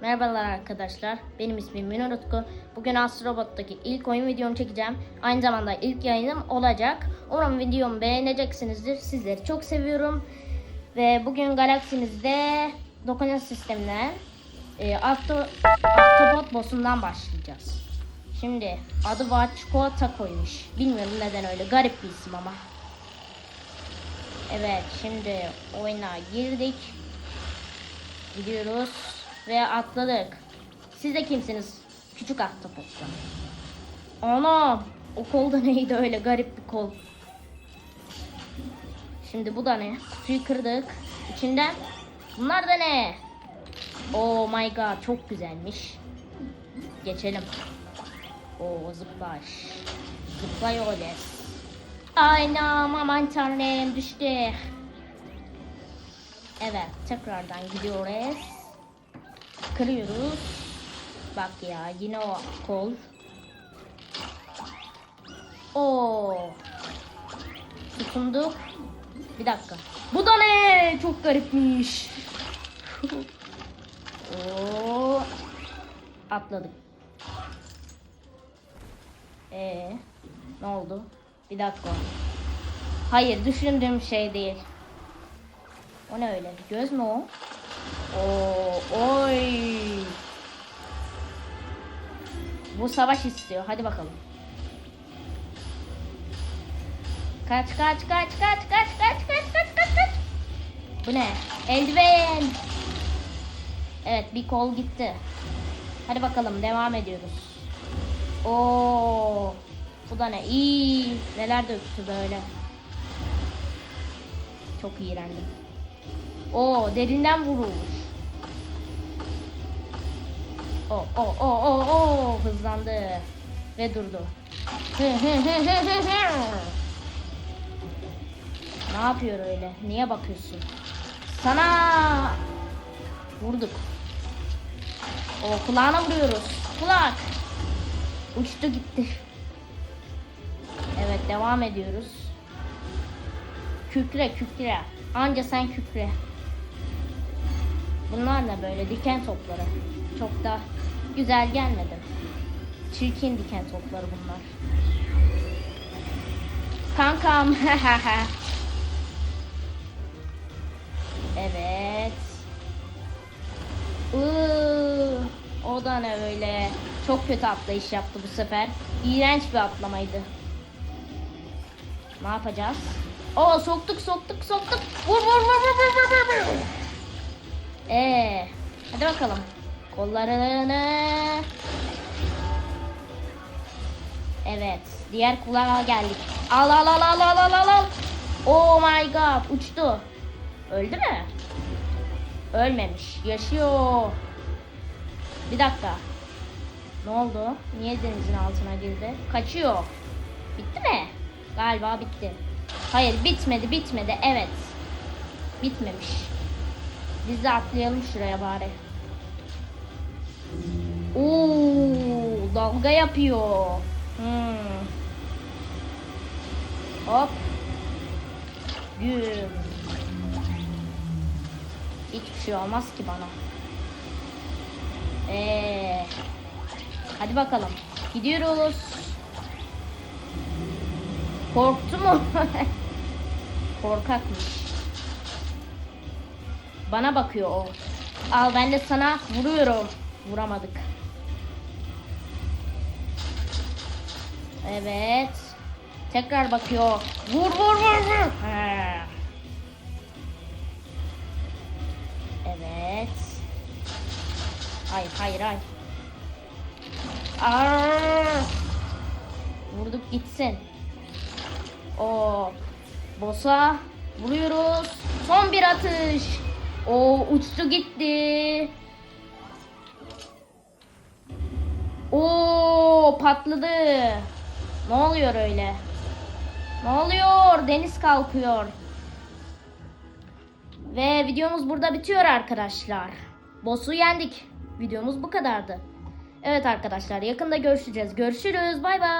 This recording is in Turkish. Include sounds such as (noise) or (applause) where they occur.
Merhabalar arkadaşlar. Benim ismim Münir Utku. Bugün Astrobot'taki ilk oyun videomu çekeceğim. Aynı zamanda ilk yayınım olacak. Umarım videomu beğeneceksinizdir. Sizleri çok seviyorum. Ve bugün galaksimizde dokunan sistemine e, Octo, Octopod boss'undan başlayacağız. Şimdi adı var Çikolata koymuş. Bilmiyorum neden öyle. Garip bir isim ama. Evet şimdi oyuna girdik. Gidiyoruz ve atladık. Siz de kimsiniz? Küçük ahtapottan. Ana o kol da (laughs) neydi öyle garip bir kol. Şimdi bu da ne? Kutuyu kırdık. İçinden bunlar da ne? Oh my god çok güzelmiş. Geçelim. O zıplaş. Zıplay öyle. Aynam aman tanrım düştü. Evet tekrardan gidiyoruz. Kırıyoruz. Bak ya yine o kol. Oo. Tutunduk. Bir dakika. Bu da ne? Çok garipmiş. Oo. Atladık. Ee, ne oldu? Bir dakika. Hayır, düşündüğüm şey değil. O ne öyle? Göz mü o? Oo, oy. Bu savaş istiyor. Hadi bakalım. Kaç kaç kaç kaç kaç kaç kaç kaç kaç kaç. Bu ne? Eldiven. Evet bir kol gitti. Hadi bakalım devam ediyoruz. Oo. Bu da ne? İyi. Neler döktü böyle. Çok iğrendim. Oo derinden vurulmuş. O o o o o hızlandı ve durdu. ne yapıyor öyle? Niye bakıyorsun? Sana vurduk. O kulağına vuruyoruz. Kulak. Uçtu gitti. Evet devam ediyoruz. Kükre kükre. Anca sen kükre. Bunlar ne böyle diken topları. Çok da güzel gelmedi. Çirkin diken topları bunlar. Kankam. (laughs) evet. Iıı, o da ne öyle. Çok kötü atlayış yaptı bu sefer. İğrenç bir atlamaydı. Ne yapacağız? Oo soktuk soktuk soktuk. Vur vur vur vur vur vur vur. Ee, hadi bakalım. Kollarını. Evet. Diğer kulağa geldik. Al al al al al al al. Oh my god uçtu. Öldü mü? Ölmemiş. Yaşıyor. Bir dakika. Ne oldu? Niye denizin altına girdi? Kaçıyor. Bitti mi? Galiba bitti. Hayır bitmedi bitmedi. Evet. Bitmemiş. Biz de atlayalım şuraya bari. Oo, dalga yapıyor. Hmm. Hop. Güm. Hiçbir şey olmaz ki bana. Ee, hadi bakalım. Gidiyoruz. Korktu mu? (laughs) Korkakmış. Bana bakıyor o. Al ben de sana vuruyorum. Vuramadık. Evet. Tekrar bakıyor. Vur vur vur vur. He. Evet. Hayır hayır hayır. Aa! Vurduk gitsin. O bosa vuruyoruz. Son bir atış. O uçtu gitti. O patladı. Ne oluyor öyle? Ne oluyor? Deniz kalkıyor. Ve videomuz burada bitiyor arkadaşlar. Boss'u yendik. Videomuz bu kadardı. Evet arkadaşlar yakında görüşeceğiz. Görüşürüz. Bay bay.